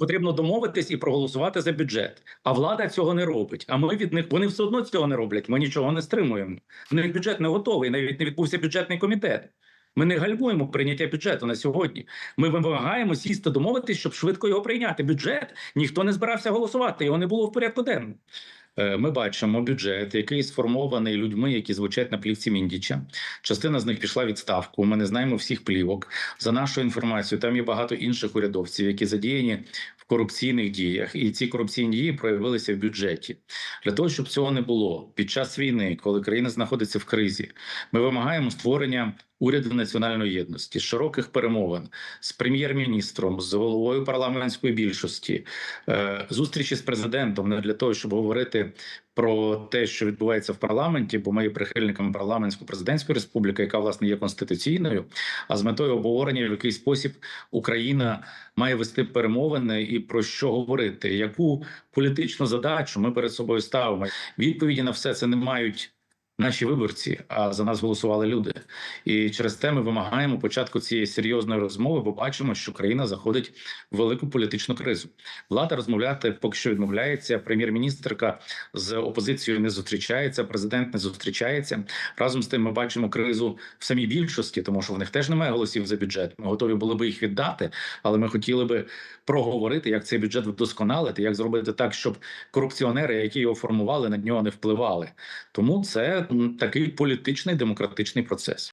Потрібно домовитись і проголосувати за бюджет. А влада цього не робить. А ми від них вони все одно цього не роблять. Ми нічого не стримуємо. В них бюджет не готовий. Навіть не відбувся бюджетний комітет. Ми не гальмуємо прийняття бюджету на сьогодні. Ми вимагаємо сісти домовитись, щоб швидко його прийняти. Бюджет ніхто не збирався голосувати. Його не було в порядку денному. Е, Ми бачимо бюджет, який сформований людьми, які звучать на плівці Міндіча. Частина з них пішла відставку. Ми не знаємо всіх плівок. За нашою інформацією, там є багато інших урядовців, які задіяні в корупційних діях, і ці корупційні дії проявилися в бюджеті. Для того щоб цього не було під час війни, коли країна знаходиться в кризі, ми вимагаємо створення уряду національної єдності, широких перемовин з прем'єр-міністром, з головою парламентської більшості, е, зустрічі з президентом не для того, щоб говорити про те, що відбувається в парламенті, бо ми є прихильниками парламентсько-президентської республіки, яка власне є конституційною, а з метою обговорення, в який спосіб Україна має вести перемовини і про що говорити, яку політичну задачу ми перед собою ставимо. Відповіді на все це не мають. Наші виборці, а за нас голосували люди, і через те ми вимагаємо початку цієї серйозної розмови, бо бачимо, що країна заходить в велику політичну кризу. Влада розмовляти поки що відмовляється. Прем'єр-міністрка з опозицією не зустрічається. Президент не зустрічається. Разом з тим, ми бачимо кризу в самій більшості, тому що в них теж немає голосів за бюджет. Ми готові були би їх віддати, але ми хотіли би проговорити, як цей бюджет вдосконалити, як зробити так, щоб корупціонери, які його формували, на нього не впливали. Тому це такий політичний демократичний процес.